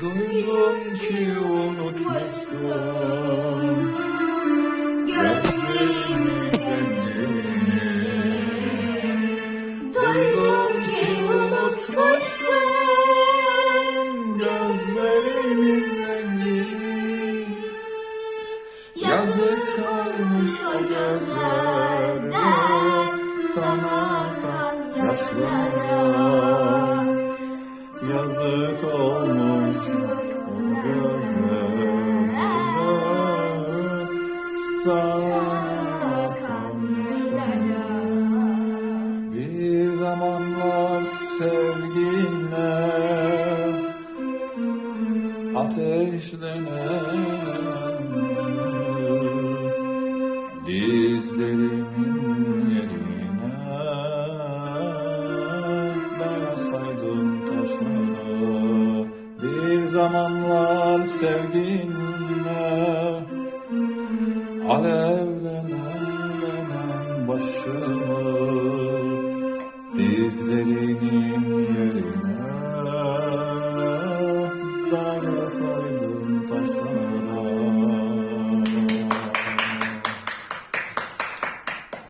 Duydum ki unutmuşsun. Gözlerimin rengini Duydum ki unutmuşsun. Gözlerimin rengini Yazık olmuş o gözlerde Sana akan yaşlara Yazık olmuş Bir zamanlar sevginle ateşlenen dizlerimin zamanlar sevginle Alevlenen benim başımı Dizlerinin yerine dayan